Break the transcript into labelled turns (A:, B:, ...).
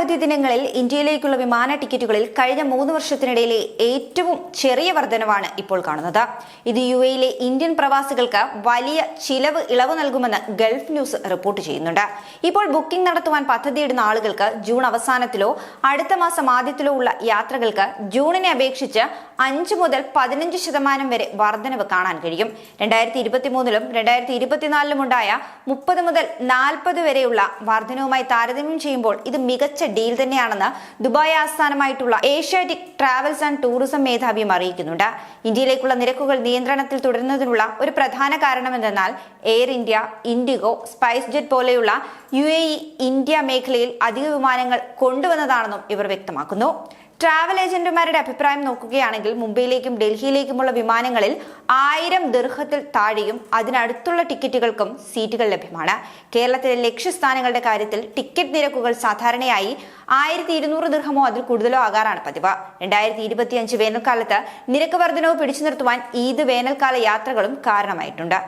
A: അവധി ദിനങ്ങളിൽ ഇന്ത്യയിലേക്കുള്ള വിമാന ടിക്കറ്റുകളിൽ കഴിഞ്ഞ മൂന്ന് വർഷത്തിനിടയിലെ ഏറ്റവും ചെറിയ വർധനവാണ് ഇപ്പോൾ കാണുന്നത്. ഇത് യു എയിലെ ഇന്ത്യൻ പ്രവാസികൾക്ക് വലിയ ചിലവ് ഇളവ് നൽകുമെന്ന് ഗൾഫ് ന്യൂസ് റിപ്പോർട്ട് ചെയ്യുന്നുണ്ട്. ഇപ്പോൾ ബുക്കിംഗ് നടത്തുവാൻ പദ്ധതിയിടുന്ന ആളുകൾക്ക് ജൂൺ അവസാനത്തിലോ അടുത്ത മാസം ആദ്യത്തിലോ ഉള്ള യാത്രകൾക്ക് ജൂണിനെ അപേക്ഷിച്ച് അഞ്ച് മുതൽ പതിനഞ്ച് ശതമാനം വരെ വർധനവ് കാണാൻ കഴിയും. രണ്ടായിരത്തി ഇരുപത്തിമൂന്നിലും രണ്ടായിരത്തി ഇരുപത്തിനാലിലും ഉണ്ടായ മുപ്പത് മുതൽ നാൽപ്പത് വരെയുള്ള വർധനവുമായി താരതമ്യം ചെയ്യുമ്പോൾ ഇത് മികച്ച ഡീൽ തന്നെയാണെന്ന് ദുബായ് ആസ്ഥാനമായിട്ടുള്ള ഏഷ്യാറ്റിക് ട്രാവൽസ് ആൻഡ് ടൂറിസം മേധാവിയും അറിയിക്കുന്നുണ്ട്. ഇന്ത്യയിലേക്കുള്ള നിരക്കുകൾ നിയന്ത്രണത്തിൽ തുടരുന്നതിനുള്ള ഒരു പ്രധാന കാരണമെന്തെന്നാൽ Air India IndiGo spice jet പോലെയുള്ള യു ഇന്ത്യ മേഖലയിൽ അധിക വിമാനങ്ങൾ കൊണ്ടുവന്നതാണെന്നും ഇവർ വ്യക്തമാക്കുന്നു. ട്രാവൽ ഏജന്റുമാരുടെ അഭിപ്രായം നോക്കുകയാണെങ്കിൽ മുംബൈയിലേക്കും ഡൽഹിയിലേക്കുമുള്ള വിമാനങ്ങളിൽ ആയിരം ദീർഘത്തിൽ താഴെയും അതിനടുത്തുള്ള ടിക്കറ്റുകൾക്കും സീറ്റുകൾ ലഭ്യമാണ്. കേരളത്തിലെ ലക്ഷ്യസ്ഥാനങ്ങളുടെ കാര്യത്തിൽ ടിക്കറ്റ് നിരക്കുകൾ സാധാരണയായി ആയിരത്തി ഇരുന്നൂറ് ദീർഘമോ അതിൽ കൂടുതലോ ആകാറാണ് പതിവ്. രണ്ടായിരത്തി ഇരുപത്തിയഞ്ച് വേനൽക്കാലത്ത് നിരക്ക് വർധനവ് പിടിച്ചു നിർത്തുവാൻ ഈദ് വേനൽക്കാല യാത്രകളും കാരണമായിട്ടുണ്ട്.